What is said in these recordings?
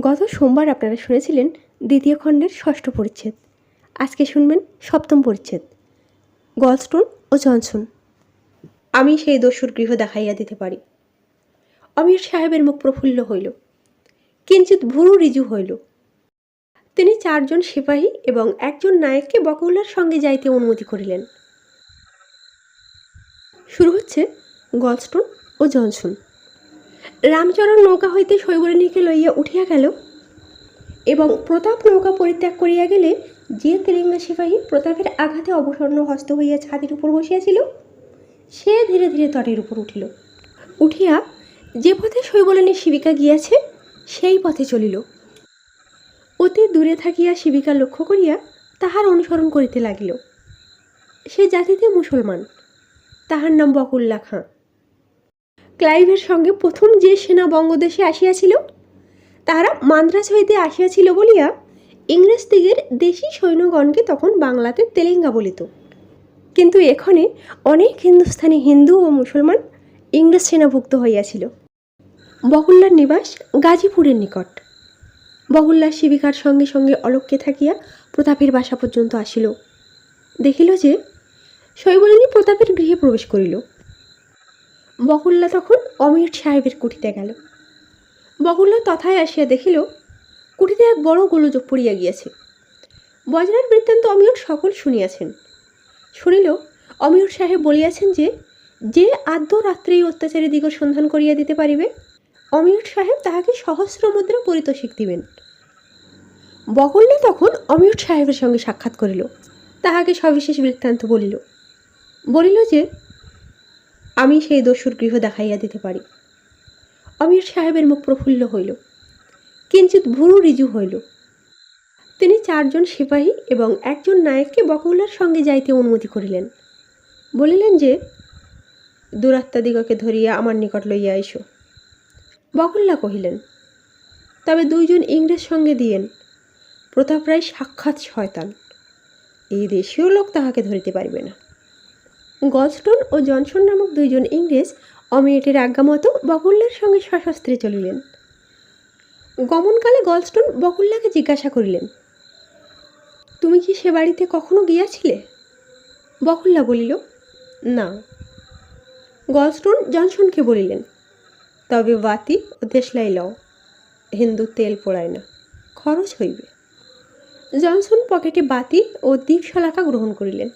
গত সোমবার আপনারা শুনেছিলেন দ্বিতীয় খণ্ডের ষষ্ঠ পরিচ্ছেদ। আজকে শুনবেন সপ্তম পরিচ্ছেদ। গলস্টোন ও জনসন। আমি সেই দস্যুর গৃহ দেখাইয়া দিতে পারি। অমির সাহেবের মুখ প্রফুল্ল হইল। কিঞ্চিত ভুরু রিজু হইল। তিনি চারজন সিপাহী এবং একজন নায়ককে বকউল্লার সঙ্গে যাইতে অনুমতি করিলেন। শুরু হচ্ছে গলস্টোন ও জনসন। রামচরণ নৌকা হইতে শৈবরিণীকে লইয়া উঠিয়া গেল এবং প্রতাপ নৌকা পরিত্যাগ করিয়া গেলে যে তেলেঙ্গা সিপাহী প্রতাপের আঘাতে অবসন্ন হস্ত হইয়া ছাদের উপর বসিয়াছিল, সে ধীরে ধীরে তটের উপর উঠিল। উঠিয়া যে পথে শৈবলিনী শিবিকা গিয়াছে, সেই পথে চলিল। অতি দূরে থাকিয়া শিবিকা লক্ষ্য করিয়া তাহার অনুসরণ করিতে লাগিল। সে জাতিতে মুসলমান, তাহার নাম বকুল্লা খাঁ। ক্লাইভের সঙ্গে প্রথম যে সেনা বঙ্গদেশে আসিয়াছিল, তাহারা মান্দ্রাজ হইতে আসিয়াছিল বলিয়া ইংরেজ দিগের দেশি সৈন্যগণকে তখন বাংলাতে তেলেঙ্গা বলিত। কিন্তু এখানে অনেক হিন্দুস্থানী হিন্দু ও মুসলমান ইংরেজ সেনাভুক্ত হইয়াছিল। বহুল্লার নিবাস গাজীপুরের নিকট। বহুল্লার শিবিকার সঙ্গে সঙ্গে অলক্ষ্যে থাকিয়া প্রতাপের বাসা পর্যন্ত আসিল। দেখিল যে শৈবলিনী প্রতাপের গৃহে প্রবেশ করিল। বকুল্লা তখন অমির সাহেবের কুটিতে গেল। বকুল্লা তথায় আসিয়া দেখিল কুটিতে এক বড় গোলযোগ পড়িয়া গিয়াছে। বজরার বৃত্তান্ত অমিয়র সকল শুনিয়াছেন। শুনিল, অমিয়র সাহেব বলিয়াছেন যে যে আদ্য রাত্রেই অত্যাচারী দিগ সন্ধান করিয়া দিতে পারিবে, অমিয়র সাহেব তাহাকে সহস্র মুদ্রা পরিতোষিক দিবেন। বকুল্লা তখন অমিয়র সাহেবের সঙ্গে সাক্ষাৎ করিল। তাহাকে সবিশেষ বৃত্তান্ত বলিল। বলিল যে আমি সেই দস্যুর গৃহ দেখাইয়া দিতে পারি। অমির সাহেবের মুখ প্রফুল্ল হইল। কিঞ্চিত ভুরু রিজু হইল। তিনি চারজন সিপাহী এবং একজন নায়ককে বকউল্লার সঙ্গে যাইতে অনুমতি করিলেন। বলিলেন যে দুরাত্মাদিগকে ধরিয়া আমার নিকট লইয়া আইসো। বকুল্লা কহিলেন, তবে দুইজন ইংরেজ সঙ্গে দিয়েন। প্রতাপ রায় সাক্ষাৎ শয়তান। এই দেশীয় লোক তাহাকে ধরিতে পারিবে না। গলস্টোন ও জনসন নামক দুইজন ইংরেজ অমিয়টের আজ্ঞামতো বকুল্লার সঙ্গে সশস্ত্রে চলিলেন। গমনকালে গলস্টোন বকুল্লাকে জিজ্ঞাসা করিলেন, তুমি কি সে বাড়িতে কখনো গিয়াছিলে? বকুল্লা বলিল, না। গলস্টোন জনসনকে বলিলেন, তবে বাতি ও দেশলাই লও, হিন্দু তেল পোড়ায় না, খরচ হইবে। জনসন পকেটে বাতি ও দ্বীপ দ্বীপশলাকা গ্রহণ করিলেন।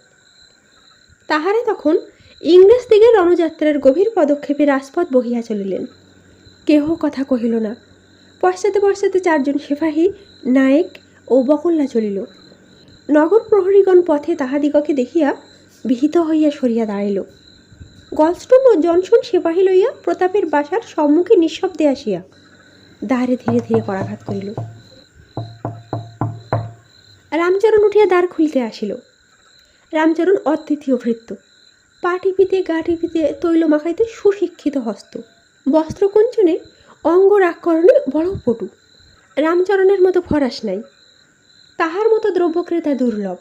তাহারা তখন ইংরেজ দিকে রণযাত্রার গভীর পদক্ষেপে রাজপথ বহিয়া চলিলেন। কেহ কথা কহিল না। পশ্চাতে পশ্চাতে চারজন সিপাহী, নায়েক ও বকল্লা চলিল। নগর প্রহরীগণ পথে তাহাদিগকে দেখিয়া বিহিত হইয়া সরিয়া দাঁড়াইল। গলস্টোন ও জনসন সিপাহী লইয়া প্রতাপের বাসার সম্মুখে নিঃশব্দে আসিয়া দ্বারে ধীরে ধীরে করাঘাত করিল। রামচরণ উঠিয়া দ্বার খুলিতে আসিল। রামচরণ অদ্বিতীয় ভৃত্য। পা টিপিতে গা টিপিতে তৈল মাখাইতে সুশিক্ষিত হস্ত। বস্ত্রকুঞ্চনে অঙ্গ রাগকরণে বড় পটু। রামচরণের মতো ফরাস নাই। তাহার মতো দ্রব্যক্রেতা দুর্লভ।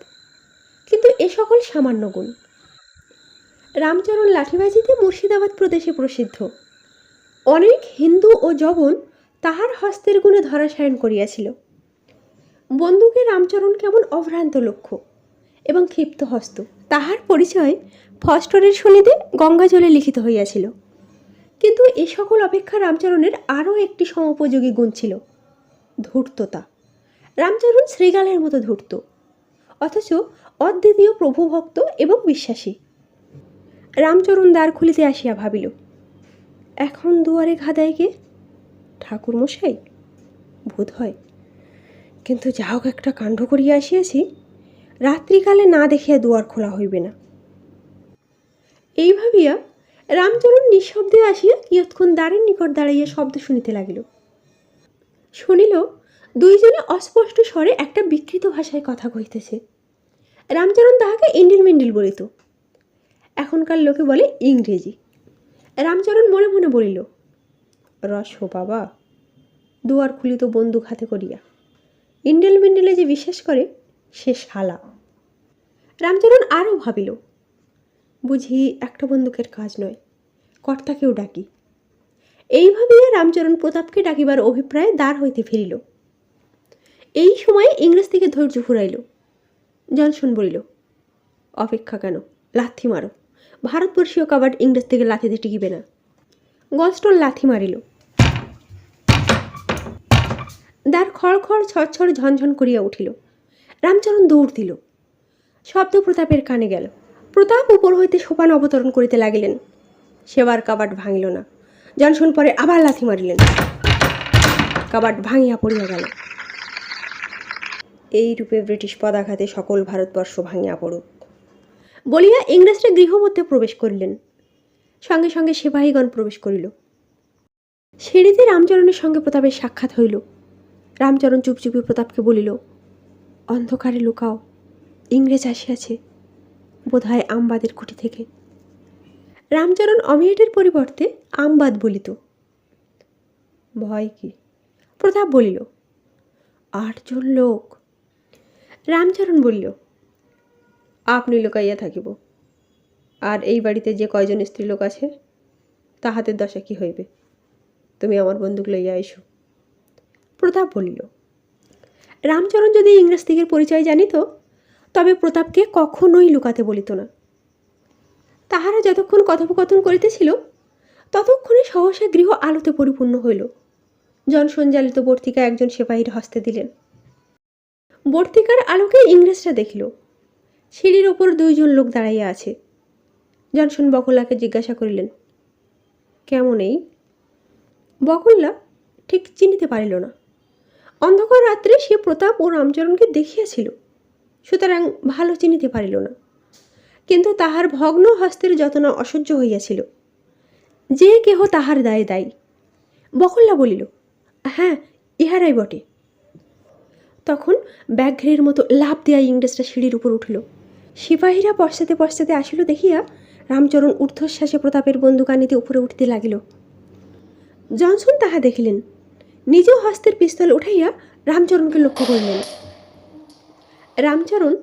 কিন্তু এ সকল সামান্য গুণ। রামচরণ লাঠিবাজিতে মুর্শিদাবাদ প্রদেশে প্রসিদ্ধ। অনেক হিন্দু ও জবন তাহার হস্তের গুণে ধরাশায়ন করিয়াছিল। বন্দুকে রামচরণ কেমন অভ্রান্ত লক্ষ্য। এবং ক্ষিপ্ত হস্ত। তাহার পরিচয় ফস্টরের শনিতে গঙ্গা জলে লিখিত হইয়াছিল। কিন্তু এ সকল অপেক্ষা রামচরণের আরও একটি সমোপযোগী গুণ ছিল, ধূর্ততা। রামচরণ শ্রীগালের মতো ধূর্ত, অথচ অদ্বিতীয় প্রভুভক্ত এবং বিশ্বাসী। রামচরণ দ্বার খুলিতে আসিয়া ভাবিল, এখন দুয়ারে ঘাদায় কে? ঠাকুর মশাই বোধ হয় কিন্তু যা হোক একটা কাণ্ড করিয়া আসিয়াছি রাত্রিকালে না দেখিয়া দুয়ার খোলা হইবে না। এই ভাবিয়া রামচরণ নিঃশব্দে আসিয়া কিয়ৎক্ষণ দ্বারের নিকট দাঁড়াইয়া শব্দ শুনিতে লাগিল। শুনিল, দুইজনে অস্পষ্ট স্বরে একটা বিকৃত ভাষায় কথা কহিতেছে। রামচরণ তাহাকে ইন্ডিল মিন্ডিল বলিত। এখনকার লোকে বলে ইংরেজি। রামচরণ মনে মনে বলিল, রস হো বাবা, দুয়ার খুলিত বন্দুক হাতে করিয়া। ইন্ডেল মিন্ডেলে যে বিশ্বাস করে সে শালা। রামচরণ আরও ভাবিল, বুঝি একটা বন্দুকের কাজ নয়, কর্তাকেও ডাকি। এইভাবেই রামচরণ প্রতাপকে ডাকিবার অভিপ্রায় দ্বার হইতে ফিরিল। এই সময় ইংরেজ থেকে ধৈর্য ফুরাইল। জনসন বলিল, অপেক্ষা কেন, লাথি মারো। ভারতবর্ষীয় কাবাড ইংরেজ থেকে লাথিতে টিকিবে না। গলস্টন লাথি মারিল। দ্বার খড় খড় ছড় ঝনঝন করিয়া উঠিল। রামচরণ দৌড় দিল। শব্দ প্রতাপের কানে গেল। প্রতাপ উপর হইতে সোপান অবতরণ করিতে লাগিলেন। সেবার কাবাট ভাঙিল না। জনসন পরে আবার লাথি মারিলেন। কাবাট ভাঙিয়া পড়িয়া গেল। এই রূপে ব্রিটিশ পদাঘাতে সকল ভারতবর্ষ ভাঙিয়া পড়ুক। বলিয়া ইংরেজরা গৃহমধ্যে প্রবেশ করিলেন। সঙ্গে সঙ্গে সিপাহীগণ প্রবেশ করিল। সিঁড়িতে রামচরণের সঙ্গে প্রতাপের সাক্ষাৎ হইল। রামচরণ চুপচুপি প্রতাপকে বলিল অন্ধকারে লুকাও। ইংরেজ আসিয়াছে। বোধহয় আমবাদের কুটি থেকে। রামচরণ অমিয়েটের পরিবর্তে আমবাদ বলিত। ভয় কি? প্রতাপ বলিল, আটজন লোক। রামচরণ বলিল, আপনি লুকাইয়া থাকিব। আর এই বাড়িতে যে কয়জন স্ত্রীলোক আছে, তাহাদের দশা কি হইবে? তুমি আমার বন্দুক লইয়া আইসো। প্রতাপ বলিল রামচরণ যদি ইংরেজ দিকের পরিচয় জানিত, তবে প্রতাপকে কখনোই লুকাতে বলিত না। তাহারা যতক্ষণ কথোপকথন করিতেছিল ততক্ষণে সহসা গৃহ আলোতে পরিপূর্ণ হইল। জনসঞ্চালিত বর্তিকা একজন সেপাহীর হস্তে দিলেন। বর্তিকার আলোকে ইংরেজরা দেখিল, সিঁড়ির ওপর দুইজন লোক দাঁড়াইয়া আছে। জনসন বকুল্লাকে জিজ্ঞাসা করিলেন, কেমন এই? বকুল্লা ঠিক চিনিতে পারিল না। অন্ধকার রাত্রে সে প্রতাপ ও রামচরণকে দেখিয়াছিল। সুতরাং ভালো চিনিতে পারিল না। কিন্তু তাহার ভগ্ন হস্তের যতন অসহ্য হইয়াছিল। যে কেহ তাহার দায়ে দায়ী। বকল্লা বলিল হ্যাঁ ইহারাই বটে। তখন ব্যাঘ্রের মতো লাভ দেয়া ইংরেজরা সিঁড়ির উপর উঠিল। সিপাহীরা পশ্চাতে পশ্চাতে আসিল দেখিয়া রামচরণ ঊর্ধ্বশ্বাসে প্রতাপের বন্দুকানিতে উপরে উঠিতে লাগিল। জনসন তাহা দেখিলেন। নিজ হস্তের পিস্তল উঠাইয়া রামচরণকে লক্ষ্য করিলেন। রামচরণ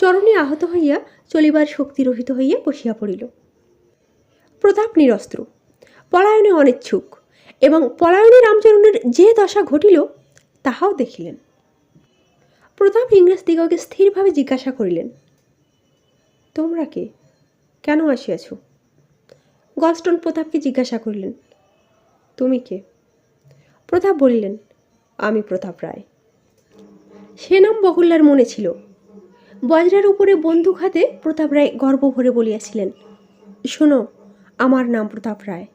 চরণে আহত হইয়া চলিবার শক্তি রহিত হইয়া বসিয়া পড়িল। প্রতাপ নিরস্ত্র, পলায়নে অনিচ্ছুক এবং পলায়নে রামচরণের যে দশা ঘটিল, তাহাও দেখিলেন। প্রতাপ ইংরেজ দিগকে স্থিরভাবে জিজ্ঞাসা করিলেন, তোমরা কে? কেন আসিয়াছ? গলস্টন প্রতাপকে জিজ্ঞাসা করিলেন, তুমি কে? প্রতাপ বলিলেন, আমি প্রতাপ রায়। সে নাম বকুল্লার মনে ছিল। বজ্রার উপরে বন্দুক হাতে প্রতাপ রায় গর্ব ভরে বলিয়াছিলেন, শোনো, আমার নাম প্রতাপ রায়।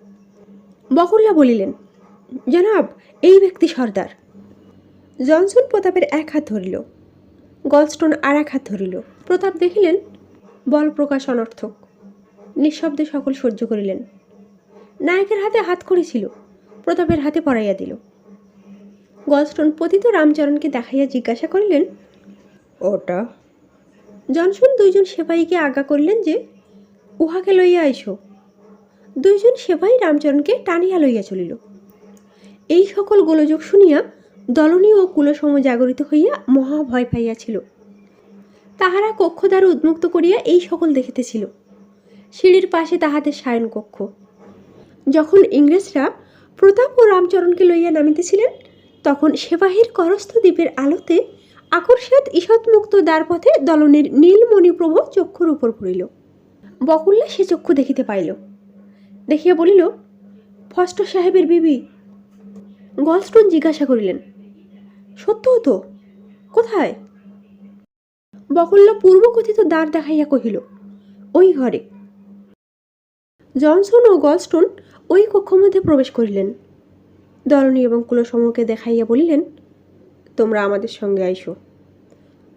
বকুল্লা বলিলেন, জনাব, এই ব্যক্তি সর্দার। জনসন প্রতাপের এক হাত ধরিল, গলস্টোন আর এক হাত ধরিল। প্রতাপ দেখিলেন, বল প্রকাশ অনর্থক। নিঃশব্দে সকল সহ্য করিলেন। নায়কের হাতে হাত করেছিল প্রতাপের হাতে পড়াইয়া দিল। গলস্টোন পতিত রামচরণকে দেখাইয়া জিজ্ঞাসা করিলেন ওটা? জনসন দুইজন সেপাহীকে আজ্ঞা করিলেন যে উহাকে লইয়া আইসো। দুইজন সেপাহী রামচরণকে টানিয়া লইয়া চলিল। এই সকল গোলযোগ শুনিয়া দলনী ও কুলসম জাগরিত হইয়া মহা ভয় পাইয়াছিল। তাহারা কক্ষ কক্ষদ্বার উন্মুক্ত করিয়া এই সকল দেখিতেছিল। সিঁড়ির পাশে তাহাদের সায়ন কক্ষ যখন ইংরেজরা প্রতাপ ও রামচরণকে লইয়া নামিতেছিলেন। তখন সেবাহীর করস্থ দ্বীপের আলোতে আকর্ষাত ঈষৎমুক্ত দ্বারপথে দলনের নীলমণিপ্রভ চক্ষুর উপর পড়িল। বকুল্লা সে চক্ষু দেখিতে পাইল। দেখিয়া বলিল ফস্ট সাহেবের বিবি। গলস্টোন জিজ্ঞাসা করিলেন, সত্য তো? কোথায়? বকুল্লা পূর্বকথিত দ্বার দেখাইয়া কহিল, ওই ঘরে। জনসন ও গলস্টোন ওই কক্ষ মধ্যে প্রবেশ করিলেন। দলনী এবং কুলসমকে দেখাইয়া বলিলেন, তোমরা আমাদের সঙ্গে আইসো।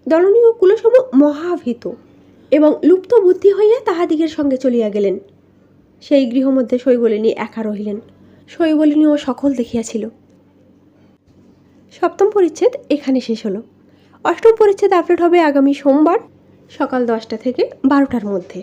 দলনী ও কুলসম মহাভীত এবং লুপ্ত বুদ্ধি হইয়া তাহাদিগের সঙ্গে চলিয়া গেলেন। সেই গৃহমধ্যে শৈবলিনী একা রহিলেন। শৈবলিনী ও সকল দেখিয়াছিল। সপ্তম পরিচ্ছেদ এখানে শেষ হলো। অষ্টম পরিচ্ছেদ আপলোড হবে আগামী সোমবার সকাল দশটা থেকে বারোটার মধ্যে।